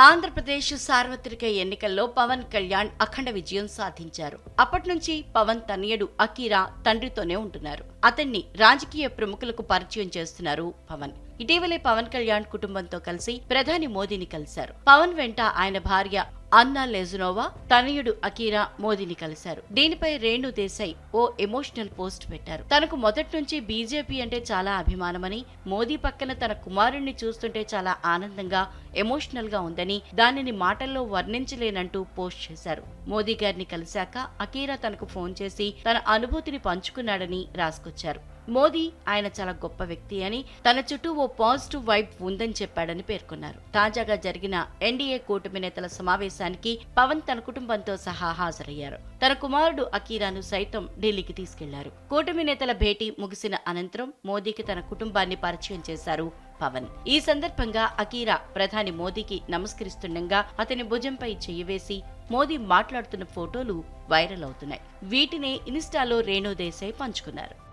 ఆంధ్రప్రదేశ్ సార్వత్రిక ఎన్నికల్లో పవన్ కళ్యాణ్ అఖండ విజయం సాధించారు. అప్పటి నుంచి పవన్ తనయుడు అకీరా తండ్రితోనే ఉంటున్నారు. అతన్ని రాజకీయ ప్రముఖులకు పరిచయం చేస్తున్నారు పవన్. ఇటీవలే పవన్ కళ్యాణ్ కుటుంబంతో కలిసి ప్రధాని మోదీని కలిశారు. పవన్ వెంట ఆయన భార్య అన్నా లెజునోవా తనయుడు అకీరా మోదీని కలిశారు. దీనిపై రేణు దేశాయ్ ఓ ఎమోషనల్ పోస్ట్ పెట్టారు. తనకు మొదటి నుంచి బీజేపీ అంటే చాలా అభిమానమని మోదీ పక్కన తన కుమారుణ్ణి చూస్తుంటే చాలా ఆనందంగా ఎమోషనల్గా ఉందని దానిని మాటల్లో వర్ణించలేనంటూ పోస్ట్ చేశారు. మోదీ గారిని కలిశాక అకీరా తనకు ఫోన్ చేసి తన అనుభూతిని పంచుకున్నాడని రాసుకొచ్చారు. మోదీ ఆయన చాలా గొప్ప వ్యక్తి అని తన చుట్టూ ఓ పాజిటివ్ వైబ్ ఉందని చెప్పాడని పేర్కొన్నారు. తాజాగా జరిగిన ఎన్డీఏ కూటమి నేతల సమావేశానికి పవన్ తన కుటుంబంతో సహా హాజరయ్యారు. తన కుమారుడు అకీరాను సైతం ఢిల్లీకి తీసుకెళ్ళారు. కూటమి నేతల భేటీ ముగిసిన అనంతరం మోదీకి తన కుటుంబాన్ని పరిచయం చేశారు పవన్. ఈ సందర్భంగా అకీరా ప్రధాని మోదీకి నమస్కరిస్తుండగా అతని భుజంపై చెయ్యి వేసి మోదీ మాట్లాడుతున్న ఫోటోలు వైరల్ అవుతున్నాయి. వీటిని ఇన్స్టాలో రేణు దేశాయ్ పంచుకున్నారు.